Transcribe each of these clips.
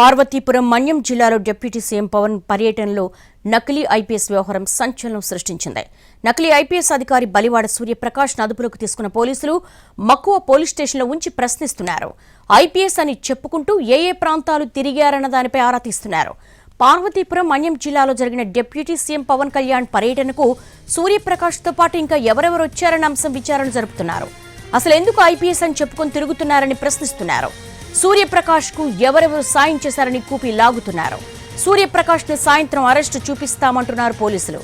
పార్వతీపురం మన్యం జిల్లాలో deputy CM Pawan పర్యటనలో నకిలీ ఐపీఎస్ వ్యవహారం సంచలనం సృష్టించింది. నకిలీ ఐపీఎస్ అధికారి బలివాడ సూర్యప్రకాష్ అదుపులోకి తీసుకున్న పోలీసులు మక్కువ పోలీస్ స్టేషన్లో ఉంచి ప్రశ్నిస్తున్నారు. ఐపీఎస్ అని చెప్పుకుంటూ ఏ ఏ ప్రాంతాలు తిరిగారన్న దానిపై ఆరా తీస్తున్నారు. పార్వతీపురం మన్యం జిల్లాలో జరిగిన డిప్యూటీ సీఎం పవన్ కళ్యాణ్ పర్యటనకు సూర్యప్రకాష్తో పాటు ఇంకా ఎవరెవరు వచ్చారన్న అంశం విచారణ జరుపుతున్నారు. అసలు ఎందుకు ఐపీఎస్ అని చెప్పుకొని తిరుగుతున్నారని ప్రశ్నిస్తున్నారు. సూర్యప్రకాష్కు ఎవరెవరు సాయం చేశారని కూపి లాగుతున్నారు. సూర్యప్రకాష్ సాయంత్రం అరెస్టు చూపిస్తామంటున్నారు పోలీసులు.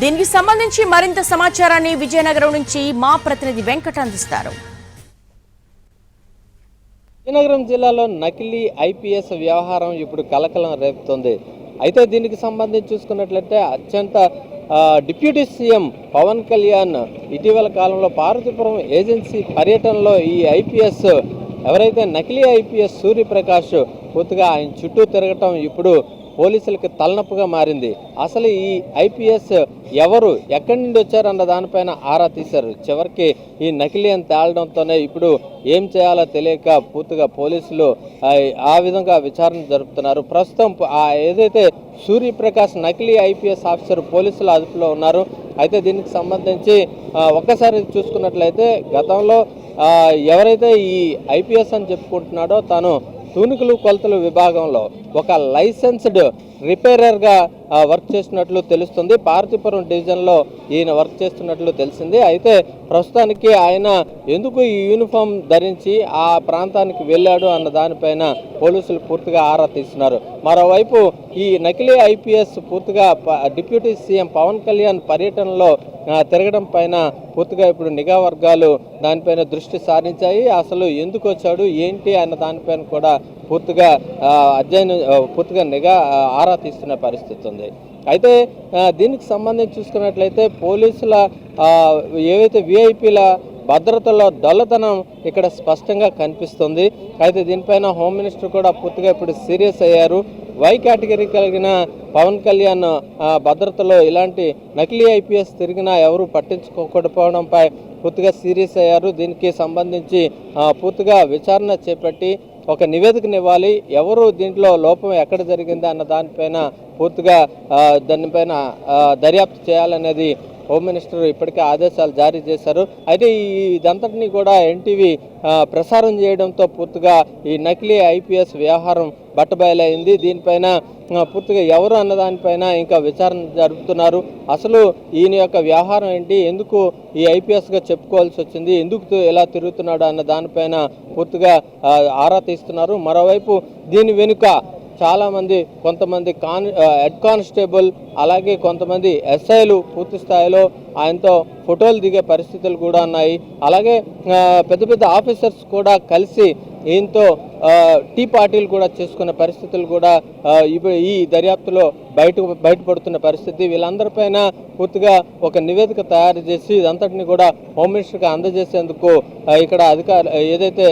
దీనికి సంబంధించి మరింత సమాచారాన్ని విజయనగరం నుంచి మా ప్రతినిధి వెంకట అందిస్తారు. విజయనగరం జిల్లాలో నకిలీ ఐపీఎస్ వ్యవహారం ఇప్పుడు కలకలం రేపుతోంది. అయితే దీనికి సంబంధించి చూసుకున్నట్లయితే అత్యంత డిప్యూటీ సీఎం పవన్ కళ్యాణ్ ఇటీవల కాలంలో పార్వతీపురం ఏజెన్సీ పర్యటనలో ఈ ఐపీఎస్ ఎవరైతే నకిలీ ఐపీఎస్ సూర్యప్రకాష్ పూర్తిగా ఆయన చుట్టూ తిరగటం ఇప్పుడు పోలీసులకు తలనొప్పిగా మారింది. అసలు ఈ ఐపీఎస్ ఎవరు ఎక్కడి నుండి వచ్చారన్న దానిపైన ఆరా తీశారు. చివరికి ఈ నకిలీ అని తేలడంతోనే ఇప్పుడు ఏం చేయాలో తెలియక పూర్తిగా పోలీసులు ఆ, విధంగా విచారణ జరుపుతున్నారు. ప్రస్తుతం ఏదైతే సూర్యప్రకాష్ నకిలీ ఐపీఎస్ ఆఫీసర్ పోలీసుల అదుపులో ఉన్నారు అయితే దీనికి సంబంధించి ఒక్కసారి చూసుకున్నట్లయితే గతంలో ఎవరైతే ఈ ఐపీఎస్ అని చెప్పుకుంటున్నాడో తాను తూనికలు కొలతలు విభాగంలో ఒక లైసెన్స్డ్ రిపేరర్గా వర్క్ చేస్తున్నట్లు తెలుస్తుంది. పార్వతీపురం డివిజన్లో ఈయన వర్క్ చేస్తున్నట్లు తెలిసింది. అయితే ప్రస్తుతానికి ఆయన ఎందుకు ఈ యూనిఫామ్ ధరించి ఆ ప్రాంతానికి వెళ్ళాడు అన్న దానిపైన పోలీసులు పూర్తిగా ఆరా తీస్తున్నారు. మరోవైపు ఈ నకిలీ ఐపీఎస్ పూర్తిగా డిప్యూటీ సీఎం పవన్ కళ్యాణ్ పర్యటనలో తిరగడం పైన పూర్తిగా ఇప్పుడు నిఘా వర్గాలు దానిపైన దృష్టి సారించాయి. అసలు ఎందుకు వచ్చాడు ఏంటి అన్న దానిపైన కూడా పూర్తిగా అధ్యయనం పూర్తిగా నిఘా ఆరా ఆరా తీస్తున్న పరిస్థితి ఉంది. అయితే దీనికి సంబంధించి చూసుకున్నట్లయితే పోలీసుల ఏవైతే విఐపీల భద్రతలో దొల్లతనం ఇక్కడ స్పష్టంగా కనిపిస్తుంది. అయితే దీనిపైన హోమ్ మినిస్టర్ కూడా పూర్తిగా ఇప్పుడు సీరియస్ అయ్యారు. వై కేటగిరీ కలిగిన పవన్ కళ్యాణ్ భద్రతలో ఇలాంటి నకిలీ ఐపీఎస్ తిరిగినా ఎవరు పట్టించుకోకపోవడంపై పూర్తిగా సీరియస్ అయ్యారు. దీనికి సంబంధించి పూర్తిగా విచారణ చేపట్టి ఒక నివేదికనివ్వాలి ఎవరు దీంట్లో లోపం ఎక్కడ జరిగింది అన్న దానిపైన పూర్తిగా దానిపైన దర్యాప్తు చేయాలనేది హోమ్ మినిస్టర్ ఇప్పటికే ఆదేశాలు జారీ చేశారు. అయితే ఈ ఇదంతటినీ కూడా ఎన్టీవీ ప్రసారం చేయడంతో పూర్తిగా ఈ నకిలీ ఐపీఎస్ వ్యవహారం బట్టబయలైంది. దీనిపైన పూర్తిగా ఎవరు అన్న దానిపైన ఇంకా విచారణ జరుపుతున్నారు. అసలు ఈయన యొక్క వ్యవహారం ఏంటి? ఎందుకు ఈ ఐపీఎస్గా చెప్పుకోవాల్సి వచ్చింది? ఎందుకు ఎలా తిరుగుతున్నాడు అన్న దానిపైన పూర్తిగా ఆరా తీస్తున్నారు. మరోవైపు దీని వెనుక చాలామంది కొంతమంది కాన్ హెడ్ కానిస్టేబుల్ అలాగే కొంతమంది ఎస్ఐలు పూర్తి స్థాయిలో ఆయనతో ఫోటోలు దిగే పరిస్థితులు కూడా ఉన్నాయి. అలాగే పెద్ద పెద్ద ఆఫీసర్స్ కూడా కలిసి ఈయనతో టీ పార్టీలు కూడా చేసుకునే పరిస్థితులు కూడా ఇప్పుడు ఈ దర్యాప్తులో బయట బయటపడుతున్న పరిస్థితి. వీళ్ళందరిపైన పూర్తిగా ఒక నివేదిక తయారు చేసి ఇదంతటిని కూడా హోమ్ మినిస్టర్కి అందజేసేందుకు ఇక్కడ అధికార ఏదైతే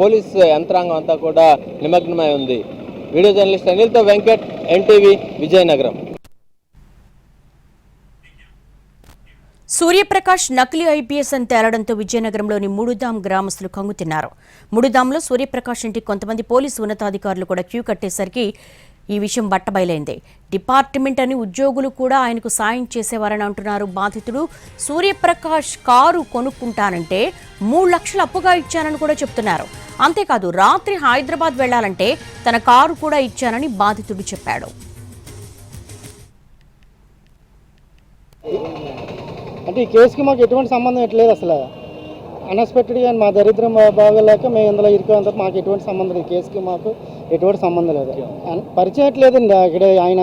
పోలీస్ యంత్రాంగం అంతా కూడా నిమగ్నమై ఉంది. వీడియో జర్నలిస్ట్ అనిల్తో వెంకట్ ఎన్టీవీ విజయనగరం. సూర్యప్రకాష్ నకిలీ ఐపీఎస్ అని తేలడంతో విజయనగరంలోని ముడుదాం గ్రామస్తులు కంగుతిన్నారు. ముడుదాంలో సూర్యప్రకాష్ ఇంటికి కొంతమంది పోలీసు ఉన్నతాధికారులు కూడా క్యూ కట్టేసరికి ఈ విషయం బట్టబయలైంది. డిపార్ట్మెంట్ అని ఉద్యోగులు కూడా ఆయనకు సాయం చేసేవారని అంటున్నారు బాధితుడు. సూర్యప్రకాష్ కారు కొనుక్కుంటానంటే మూడు లక్షలు అప్పుగా ఇచ్చానని కూడా చెప్తున్నారు. అంతేకాదు రాత్రి హైదరాబాద్ వెళ్ళాలంటే తన కారు కూడా ఇచ్చానని బాధితుడు చెప్పాడు. అంటే ఈ కేసుకి మాకు ఎటువంటి సంబంధం ఎట్లేదు అసలు? అన్ఎక్స్పెక్టెడ్గా మా దరిద్రం బాగోలేక మేము ఇందులో ఇరుకోవడం మాకు ఎటువంటి సంబంధం లేదు. కేసుకి మాకు ఎటువంటి సంబంధం లేదు. పరిచయం ఎట్లేదండి ఇక్కడ ఆయన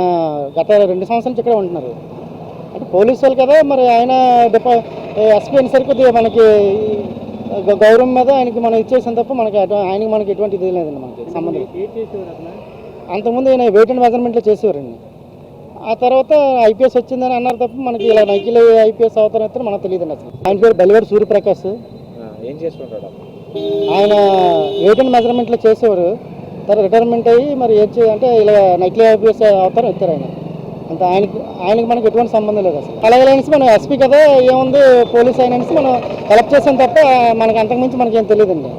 గత రెండు సంవత్సరాల నుంచి ఇక్కడే ఉంటున్నారు. అంటే పోలీసు వాళ్ళు కదా మరి ఆయన డిపా ఎస్పీ అయినసరికి కొద్దిగా మనకి గౌరవం మీద ఆయనకి మనం ఇచ్చేసాం తప్ప మనకి ఆయనకి మనకి ఎటువంటి ఇది లేదండి మనకి సంబంధం. అంతకుముందు ఆయన వెయిట్ అండ్ మెజర్మెంట్లో చేసేవారండి. ఆ తర్వాత ఐపీఎస్ వచ్చిందని అన్నారు తప్ప మనకి ఇలా నైకిల్ ఐపీఎస్ అవుతారైతే మనకు తెలియదండి అసలు. ఆయన పేరు బలివాడు సూర్యప్రకాష్. ఏం చేసుకుంటాడు ఆయన వెయిట్ అండ్ మెజర్మెంట్లో చేసేవారు తర్వాత రిటైర్మెంట్ అయ్యి మరి ఏం చేయాలంటే ఇలా నైకిల్ ఐపీఎస్ అవుతారు వచ్చారు ఆయన. అంత ఆయనకి ఆయనకి మనకి ఎటువంటి సంబంధం లేదు అసలు. అలాగే అనేసి మనం ఎస్పీ కదా ఏముంది పోలీస్ ఆయన అనేసి మనం హెల్ప్ చేసాం తప్ప మనకి అంతకుమించి మనకేం తెలియదండి.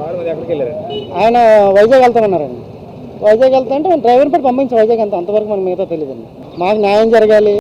ఆయన వైజాగ్ వెళ్తామన్నారండి. వైజాగ్ వెళ్తా అంటే డ్రైవర్ పెట్టి పంపించి వైజాగ్ అంత అంతవరకు మనకి మిగతా తెలియదండి. మాకు న్యాయం జరగాలి.